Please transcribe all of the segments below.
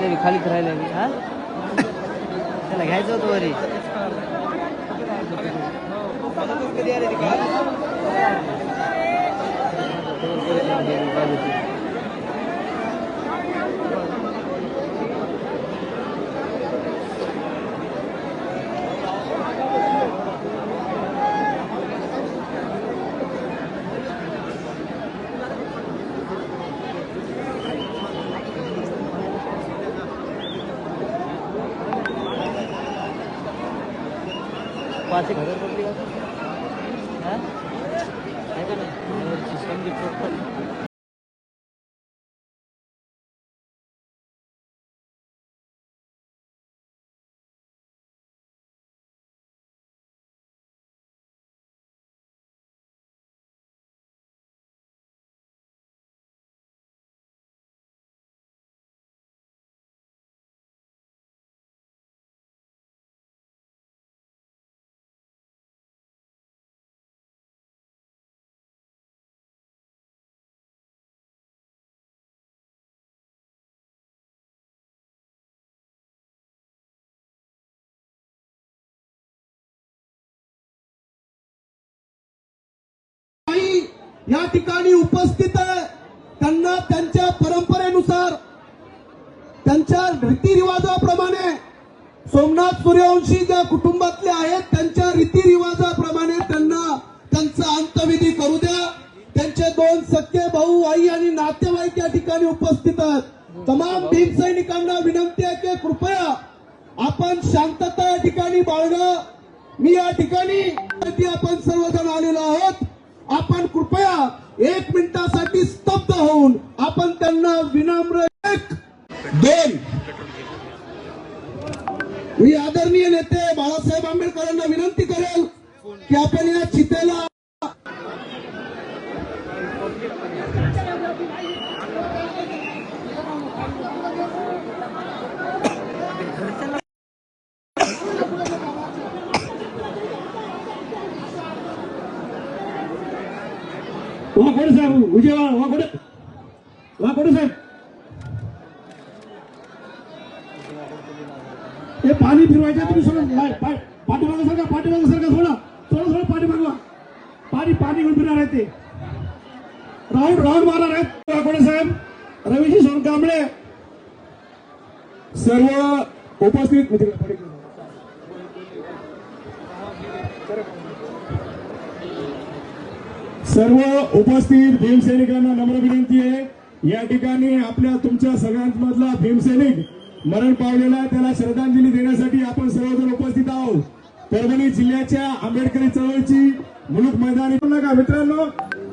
देवी खालीच राहिल्या मी हा त्याला घ्यायचं होतं वरी पाच एक या ठिकाणी उपस्थित आहे. त्यांना त्यांच्या परंपरेनुसार त्यांच्या रीतिरिवाजाप्रमाणे सोमनाथ सूर्यवंशी ज्या कुटुंबातले आहेत त्यांच्या रीतिरिवाजाप्रमाणे त्यांना त्यांचा अंतविधी करू द्या. त्यांचे दोन सख्खे भाऊ आई आणि नातेवाईक या ठिकाणी उपस्थित आहेत. तमाम भीमसैनिकांना विनंती आहे की कृपया आपण शांतता या ठिकाणी बाळगा. मी या ठिकाणी आपण सर्वजण आलेलो आहोत. आपण कृपया एक मिनिटासाठी स्तब्ध होऊन आपण त्यांना विनम्र एक दोन. मी आदरणीय नेते बाळासाहेब आंबेडकरांना विनंती करेल की आपण या चितेला वाकोडे साहेब विजय वाकोडे वाकोडे साहेब. हे पाणी फिरवायचं तुम्ही सोडून. पाय- पाय- पाठीमागं सरका पाठीमागं सरका सोडा. सोडा सोडा पाठीमागवा पाणी पाणी घेऊन फिरणार आहेत ते. राऊंड राऊंड मारणार आहेत. वाकोडे साहेब. रवीजी सोनकांबळे. सर्व उपस्थित म्हणजे मी तिकडे पुढे गेलो. सर्व उपस्थित भीमसैनिकांना नम्र विनंती आहे. या ठिकाणी आपल्या तुमच्या सगळ्यांमधला भीमसैनिक मरण पावलेला त्याला श्रद्धांजली देण्यासाठी आपण सर्वजण उपस्थित आहोत. परभणी जिल्ह्याच्या आंबेडकरी चळवळीची मुलूक मैदानी नका मित्रांनो.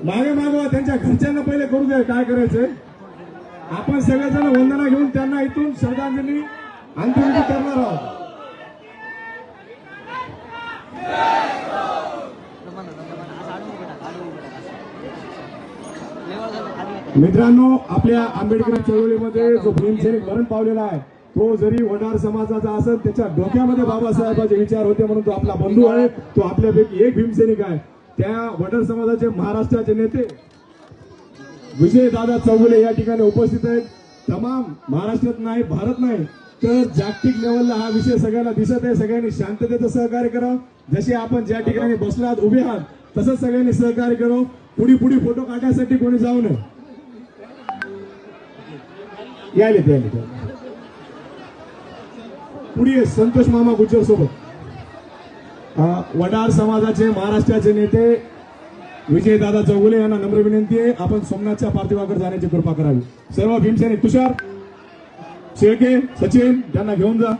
मागे मागवा त्यांच्या घरच्यांना पहिले करू द्या. काय करायचंय? आपण सगळेजण वंदना घेऊन त्यांना इथून श्रद्धांजली अंत्यविधी करणार आहोत जमाना, जमाना. असं आडवं उभं टाक, आडवं उभं टाक, असं. लेवल झालं, खाली येतं. मित्रांनो आपल्या आंबेडकरी चळवळीमध्ये जो भीमसैनिक मरण पावलेला आहे तो जरी वडार समाजाचा असेल त्याच्या डोक्यामध्ये बाबासाहेबांचे विचार होते म्हणून तो आपला बंधू आहे तो आपल्यापैकी एक भीमसैनिक आहे. त्या वडार समाजाचे महाराष्ट्राचे नेते विजय दादा चौगुले या ठिकाणी उपस्थित आहेत. तमाम महाराष्ट्रात नाही भारत नाही तर जागतिक लेवलला हा विषय सगळ्यांना दिसत आहे. सगळ्यांनी शांततेचं सहकार्य करावं. जसे आपण ज्या ठिकाणी बसलो आहात उभे आहात तसंच सगळ्यांनी सहकार्य करू पुढी पुढी फोटो काढण्यासाठी कोणी जाऊ नये. यायले यायलेत यायलेत. पुढे संतोष मामा गुज्जर सोबत वडार समाजाचे महाराष्ट्राचे नेते विजयदादा चौगुले यांना नम्र विनंती आहे. आपण सोमनाथच्या पार्थिवाकडे जाण्याची कृपा करावी. सर्व भीमसैनिक तुषार शेळके सचिन त्यांना घेऊन जा.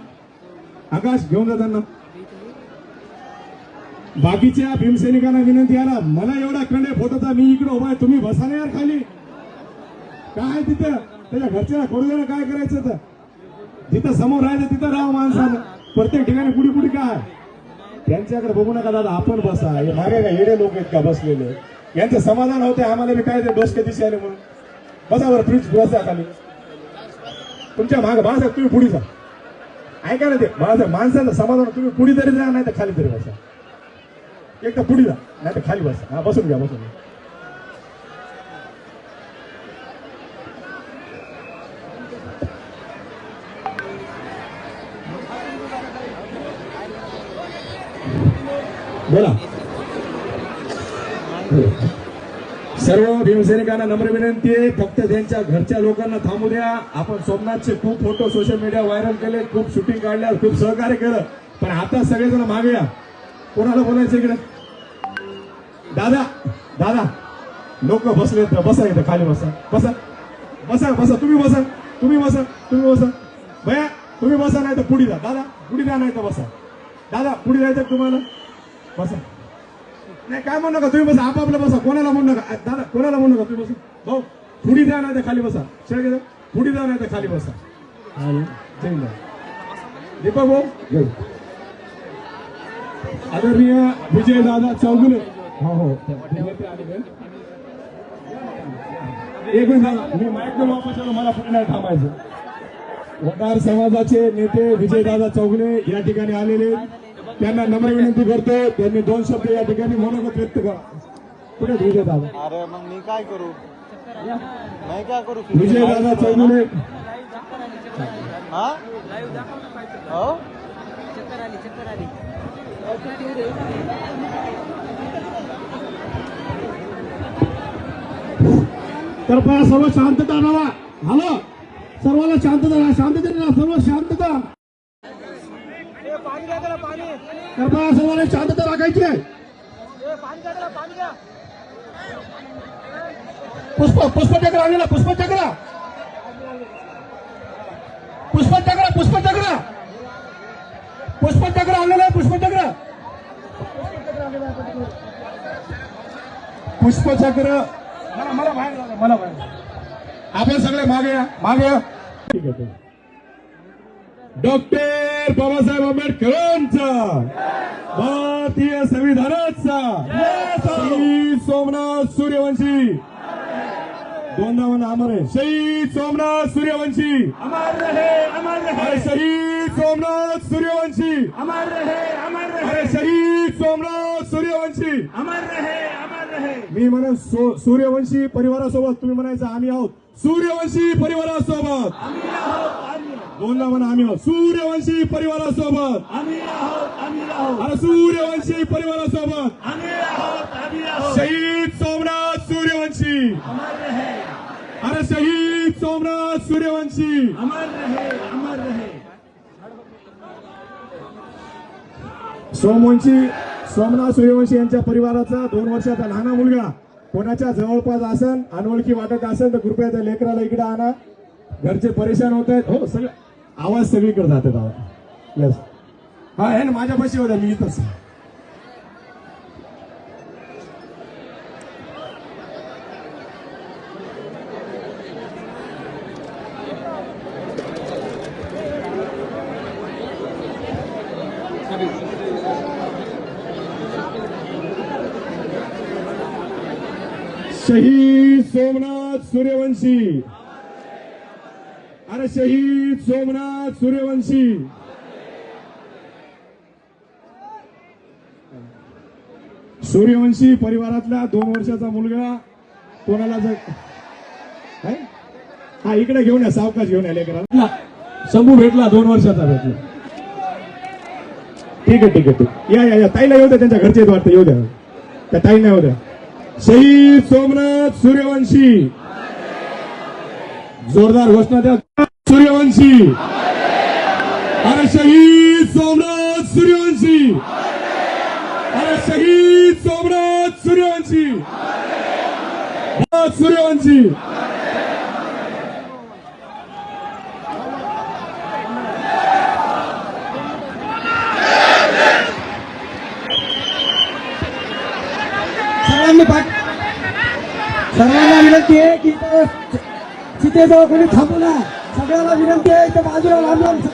आकाश घेऊन जा त्यांना. बाकीच्या भीमसैनिकांना विनंती आला मला एवढा खंडे फोटोचा मी इकडे उभा आहे तुम्ही बसा ना यार खाली. काय तिथं? त्याच्या घरच्या करू द्या काय करायचं तर जिथं समोर राहायचं तिथं राहा माणसानं. प्रत्येक ठिकाणी पुढे कुठे काय? त्यांच्याकडे बघू नका दादा आपण बसा. हे मागे का येडे लोक आहेत का बसलेले? यांचं समाधान होते आम्हाला बी काय ते डोसके दिसे आले म्हणून. बसा बरं फ्रीज बसा खाली. तुमच्या माग बाळासाहेब तुम्ही पुढे जा. ऐका ना ते बाळासाहेब माणसाचं समाधान तुम्ही पुढे तरी जा नाही तर खाली तरी बसा. एक तर पुढे जा नाही तर खाली बसा. हा बसून घ्या बसून घ्या. बोला. सर्व भीमसैनिकांना नम्र विनंती आहे. फक्त त्यांच्या घरच्या लोकांना थांबू द्या. आपण सोमनाथचे खूप फोटो सोशल मीडिया व्हायरल केले. खूप शूटिंग काढल्या. खूप सहकार्य केलं. पण आता सगळेजण मागे या. कोणाला बोलायचं इकडे? दादा दादा. लोक बसले तर बसा इथं खाली बसा. बसा. बसा बसा. तुम्ही बसा. तुम्ही बसा. तुम्ही बसा. भया तुम्ही बसा नाही तर पुढे जा. दादा पुढे जा नाही तर बसा. दादा पुढे जायचं तुम्हाला? बसा. नाही काय म्हणू नका तुम्ही बसा. आपापलं बसा. कोणाला म्हणू नका. दादा कोणाला म्हणू नका तुम्ही बसा. भाऊ पुढे द्या नाही तर खाली बसा. शेळ पुढे द्या नाही तर खाली बसा. जय हिंद. दीपक भाऊ. जय आदरणीय विजय दादा चौगुले. हो हो. एक मिनिट दादा, मी माईक वापस मला पुढे नाही थांबायचं. वडार समाजाचे नेते विजयदादा चौगले या ठिकाणी आलेले त्यांना नम्र विनंती करतो. त्यांनी दोन शब्द या ठिकाणी मनोगत व्यक्त करा. पुढे विजयदादा अरे मग मी काय करू? नाही काय करू? विजयदादा चौगुले हा? हो? तर सर्व शांतता राहा. हॅलो? सर्वांना शांतता राहा. सर्व शांतता. शांतता राखायची आहे पुष्प पुष्पचक्र आणलेला पुष्पचक्र पुष्पचक्र पुष्पचक्र पुष्पचक्र आणलेलं आहे पुष्पचक्र पुष्पचक्र मला मला बाहेर जाऊ द्या, मला बाहेर आपण सगळे मागे या मागे या ठीक आहे ठीक आहे. डॉक्टर बाबासाहेब आंबेडकरांचा. भारतीय संविधानाचा. शहीद सोमनाथ सूर्यवंशी. गोंदावन अमर आहे. शहीद सोमनाथ सूर्यवंशी. अमर रहे अमर रहे शहीद सोमनाथ सूर्यवंशी. अमर रहे अमर अरे शहीद सोमनाथ सूर्यवंशी. अमर रहे अमर रहे मी म्हणे सूर्यवंशी परिवारासोबत तुम्ही म्हणायचं आम्ही आहोत. सूर्यवंशी परिवारासोबत. दोनदा म्हणा आम्ही आहोत सूर्यवंशी परिवारासोबत. आम्ही आहोत आम्ही आहोत. अरे सूर्यवंशी परिवारासोबत. आम्ही आहोत आम्ही आहोत. शहीद सोमनाथ सूर्यवंशी. अरे शहीद सोमनाथ सूर्यवंशी. अमर रहे अमर रहे. सोमवंशी सोमनाथ सूर्यवंशी यांच्या परिवाराचा दोन वर्षाचा लहान मुलगा कोणाच्या जवळपास असन अनोळखी वाटत असेल तर कृपया त्या लेकराला इकडे आणा. घरचे परेशान होत आहेत. हो सगळं आवाज सगळीकडे जातात आवाज येस हा आहे ना माझ्यापाशी होत्या मी इथंच. शहीद सोमनाथ सूर्यवंशी. अरे शहीद सोमनाथ सूर्यवंशी. सूर्यवंशी परिवारातला दोन वर्षाचा मुलगा कोणाला जर हा? इकडे घेऊन या सावकाश घेऊन या लेकराला. शंभू भेटला दोन वर्षाचा भेटला. ठीक आहे ठीक आहे ठीक या या या. ताईला येऊ द्या त्यांच्या घरचे आहेत वाटतं येऊ द्या. त्या ताईला येऊ द्या. शहीद सोमनाथ सूर्यवंशी. जोरदार घोषणा द्या. सूर्यवंशी. अरे शहीद सोमनाथ सूर्यवंशी. अरे शहीद सोमनाथ सूर्यवंशी. सूर्यवंशी. सर्वांनी सर्वांना विनंती आहे की तेदो कोणी थांबवला सगळ्याला विनंती आहे इथं बाजूला लांब लांब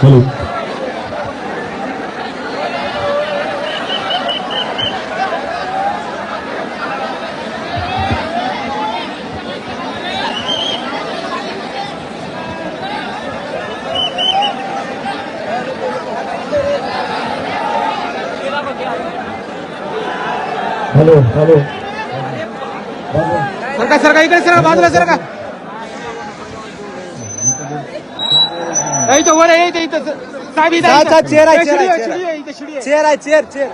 Hello. Hello hello. सरका सरका इकडे सरका बाजूला सरका. इथं वर आहे इथं इथं. साहेब चेअर आहे, इथं. चेअर आहे, शिडी चेअर आहे. चेअर आहे चेअर चेअर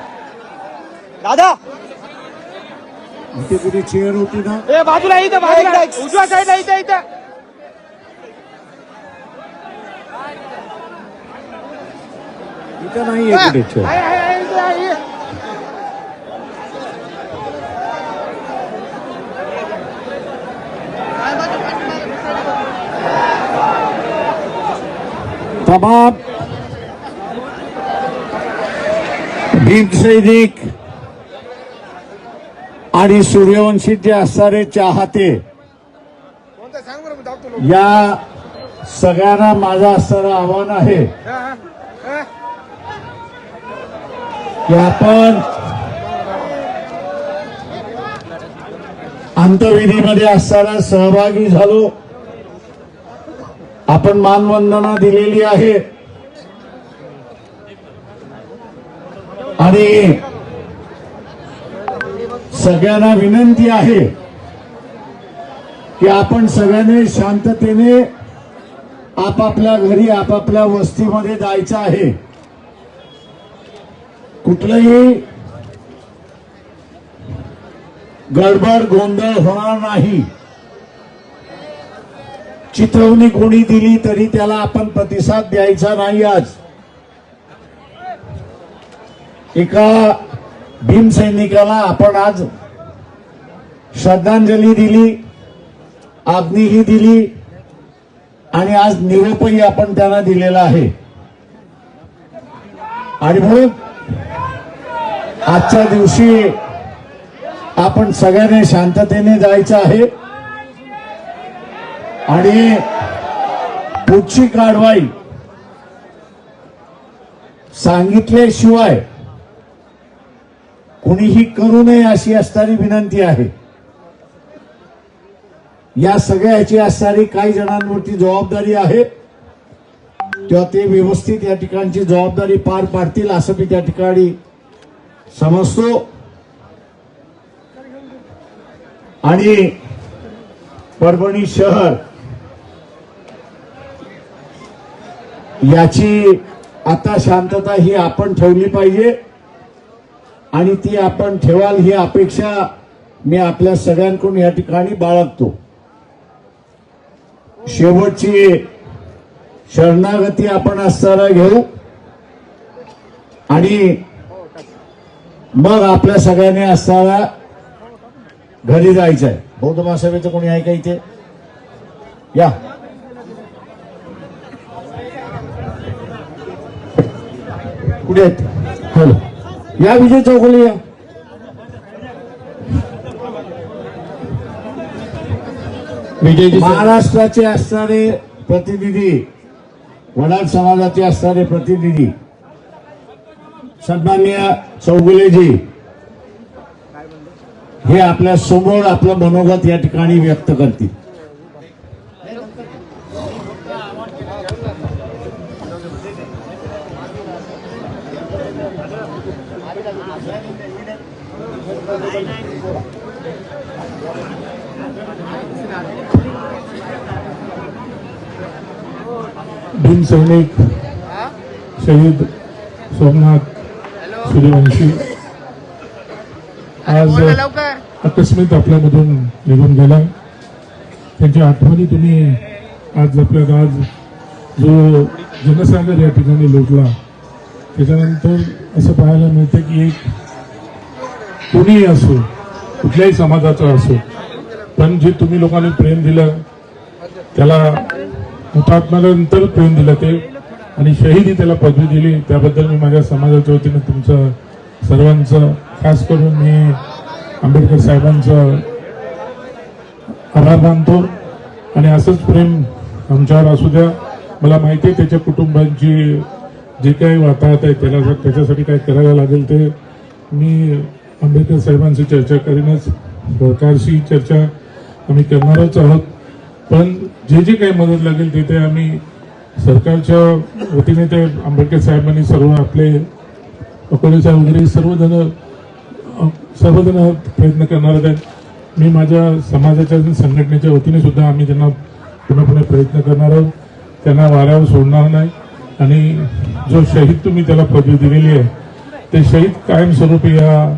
दादा. इथे कुठे चेअर होती ना? ए बाजूला इथं बाजूला. इकडे, इकडे. उजव्या साईडला इथं इथं. इथं नाही आहे कुठे चेअर आहे, भीम सैनिक इथं आहे. आणि सूर्यवंशीचे असणारे चाहते या सगळ्यांना माझं असणारं आव्हान आहे की आपण अंतविधीमध्ये असताना सहभागी झालो आपण मानवंदना दिलेली आहे. आणि सगळ्यांना विनंती आहे की आपण सगळ्यांनी शांततेने आपापल्या घरी आपापल्या वस्तीमध्ये जायचं आहे. कुठलंही गडबड गोंधळ होणार नाही. चिथवणी कोणी दिली तरी त्याला आपण प्रतिसाद द्यायचा नाही आज. एका भीमसैनिकाला आपण आज श्रद्धांजली दिली आग्नीही दिली आणि आज निरोपही आपण त्यांना दिलेला आहे. आणि म्हणून आजच्या दिवशी आपण सगळ्यांनी शांततेने जायचं आहे. आणि पुढची कारवाई सांगितल्याशिवाय कुणीही करू नये अशी असणारी विनंती आहे. या सगळ्याची असणारी काही जणांवरती जबाबदारी आहे. तेव्हा ते व्यवस्थित या ठिकाणची जबाबदारी पार पाडतील असं मी त्या ठिकाणी समजतो. आणि परभणी शहर याची आता शांतता ही आपण ठेवली पाहिजे. आणि ती आपण ठेवाल ही अपेक्षा मी आपल्या सगळ्यांकडून या ठिकाणी बाळगतो. शेवटची शरणागती आपण असताना घेऊ. आणि मग आपल्या सगळ्यांनी असताना घरी जायचं आहे बौद्ध महासभेचं कोणी आहे का इथे? या. कुठे आहेत? या विजय चौगुले या. महाराष्ट्राचे असणारे प्रतिनिधी वडार समाजाचे असणारे प्रतिनिधी सन्मान्य चौगुलेजी हे आपल्यासमोर आपलं मनोगत या ठिकाणी व्यक्त करतील. भीमसैनिक शहीद सोमनाथ सूर्यवंशी. आज आकस्मित आपल्यामधून निघून गेला त्यांच्या आठवणी तुम्ही आज आपल्याला आज जो जनसागर या ठिकाणी लोटला त्याच्यानंतर असं पाहायला मिळतं की एक कोणीही असो कुठल्याही समाजाचा असो पण जे तुम्ही लोकांनी प्रेम दिलं त्याला हुतात्म्यानंतर प्रेम दिलं ते? आणि शहीदी त्याला पदवी दिली त्याबद्दल मी माझ्या समाजाच्या वतीनं तुमचं सर्वांचं खास करून मी आंबेडकर साहेबांचं आभार मानतो. आणि असंच प्रेम आमच्यावर असू द्या. मला माहिती आहे त्याच्या कुटुंबांची जे काही वाताहत आहे त्याला त्याच्यासाठी काय करायला लागेल ते मी आंबेडकर साहेबांशी चर्चा करीनच. सरकारशी चर्चा आम्ही करणारच आहोत. पण जे जे काही मदत लागेल ते ते आम्ही सरकारच्या वतीने ते आंबेडकर साहेबांनी सर्व आपले अकोले साहेब वगैरे सर्वजण सर्वजण प्रयत्न करणार आहेत. मी माझ्या समाजाच्या संघटनेच्या वतीने सुद्धा आम्ही त्यांना पुन्हा पुन्हा प्रयत्न करणार आहोत. त्यांना वाऱ्यावर सोडणार नाही. आणि जो शहीद तुम्ही त्याला पदवी दिलेली आहे ते शहीद कायमस्वरूपी या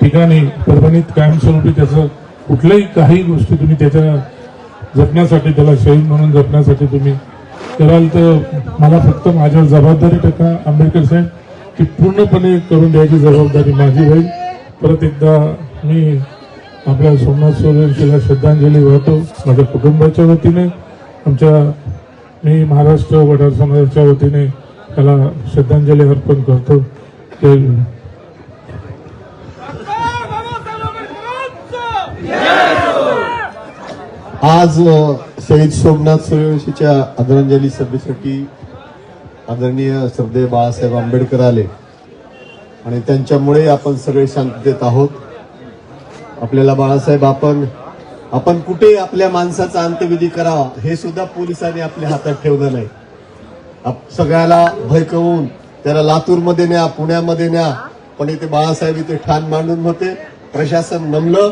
ठिकाणी परभणीत कायमस्वरूपी त्याचं कुठल्याही काही गोष्टी तुम्ही त्याच्या जपण्यासाठी त्याला शहीद म्हणून जपण्यासाठी तुम्ही कराल तर मला फक्त माझ्या जबाबदारी टाका आंबेडकर साहेब की पूर्णपणे करून द्यायची जबाबदारी माझी होईल. परत एकदा मी आपल्या सोमनाथ सूर्यवंशीला श्रद्धांजली वाहतो. माझ्या कुटुंबाच्या वतीने आमच्या मी महाराष्ट्र वडार समाजाच्या वतीने त्याला श्रद्धांजली अर्पण करतो. ते Yeah! आज शहीद सोमनाथ सूर्यवंशीच्या आदरांजली सभेसाठी आदरणीय सरदेव बाळासाहेब आंबेडकर आले. आणि त्यांच्यामुळे आपण सगळे शांततेत आहोत. आपल्याला बाळासाहेब आपण आपण कुठे आपल्या माणसाचा अंत्यविधी करावा हे सुद्धा पोलिसांनी आपल्या हातात ठेवलं नाही. आप- सगळ्याला भयकवून त्याला लातूरमध्ये न्या पुण्यामध्ये न्या. पण इथे बाळासाहेब इथे ठाण मांडून होते. प्रशासन नमलं.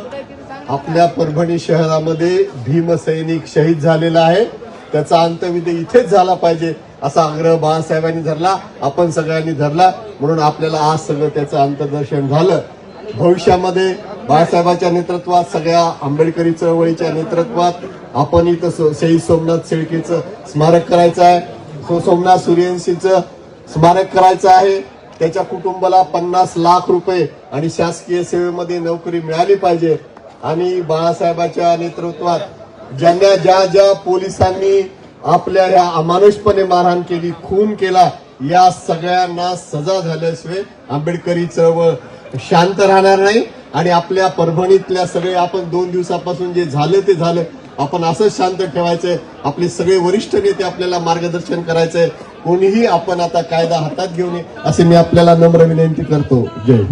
आपल्या परभणी शहरामध्ये भीमसैनिक शहीद झालेला आहे. त्याचा अंतविधी इथेच झाला पाहिजे असा आग्रह बाळासाहेबांनी धरला. आपण सगळ्यांनी धरला. म्हणून आपल्याला आज सगळं त्याचं अंतर्दर्शन झालं. भविष्यामध्ये बाळासाहेबांच्या नेतृत्वात सगळ्या आंबेडकरी चळवळीच्या नेतृत्वात आपण इथं सो- शहीद सोमनाथ शेळकेचं स्मारक करायचं आहे. सो सोमनाथ सूर्यवंशीचं स्मारक करायचं आहे. त्याच्या कुटुंबाला पन्नास लाख रुपये आणि शासकीय सेवेमध्ये नोकरी मिळाली पाहिजे. आणि बाळासाहेबांच्या नेतृत्वात ज्यांना ज्या ज्या पोलिसांनी आपल्या ह्या अमानुषपणे मारहाण केली खून केला या सगळ्यांना सजा झाल्याशिवाय आंबेडकरी चळवळ शांत राहणार नाही. आणि आपल्या परभणीतल्या सगळे आपण दोन दिवसापासून जे झालं ते झालं. आपण असंच शांत ठेवायचंय. आपले सगळे वरिष्ठ नेते आपल्याला मार्गदर्शन करायचंय. कोणीही आपण आता कायदा हातात घेऊन नये असे मी आपल्याला नम्र विनंती करतो. जय